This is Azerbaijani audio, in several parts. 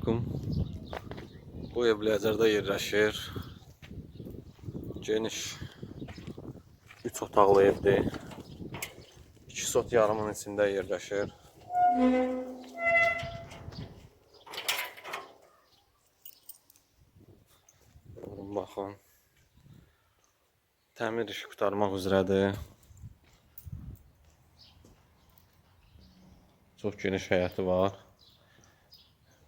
aleyküm. Bu ev Biləzərdə yerləşir. Geniş 3 otaqlı evdir. 2 sot yarımın içində yerləşir. Buyurun baxın. Təmir işi qurtarmaq üzrədir. Çox geniş həyəti var.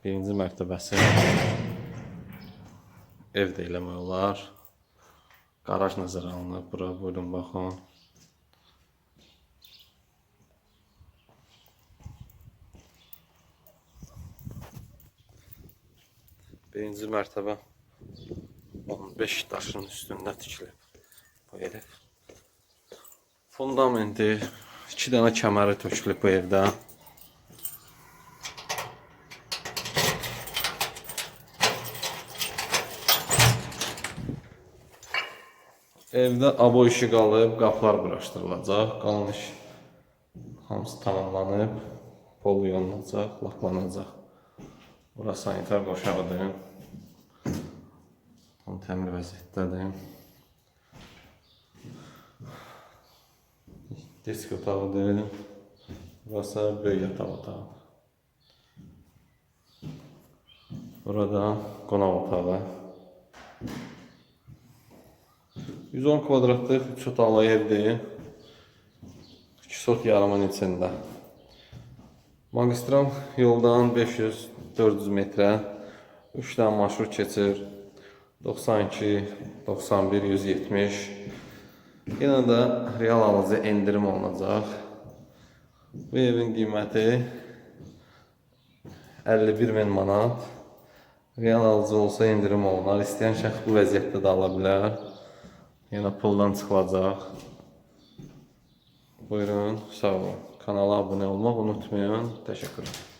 Birinci mərtəbəsi ev də eləmək olar. Qaraj nəzərə alınıb. Bura buyurun baxın. Birinci mərtəbə 15 daşın üstündə tikilib bu ev. Fundamenti, iki dənə kəməri tökülüb bu evdə. Evdə abo işi qalıb, qapılar quraşdırılacaq. Qalan iş hamısı tamamlanıb, pol yonulacaq, laklanacaq. Bura sanitar qoşağıdır. Tam təmir vəziyyətdədir. Disk otağıdır. Burası böyük yataq otağı. Burada qonaq otağı. 110 kvadratlıq 3 otaqlı evdir. 2 sot yarımın içində. Magistral yoldan 500-400 metrə 3 dənə marşrut keçir. 92, 91, 170. Yenə də real alıcı endirim olunacaq. Bu evin qiyməti 51 min manat. Real alıcı olsa endirim olunar. İstəyən şəxs bu vəziyyətdə də ala bilər. Yenə puldan çıxılacaq. Buyurun, sağ olun. Kanala abunə olmaq unutmayın. Təşəkkür ederim.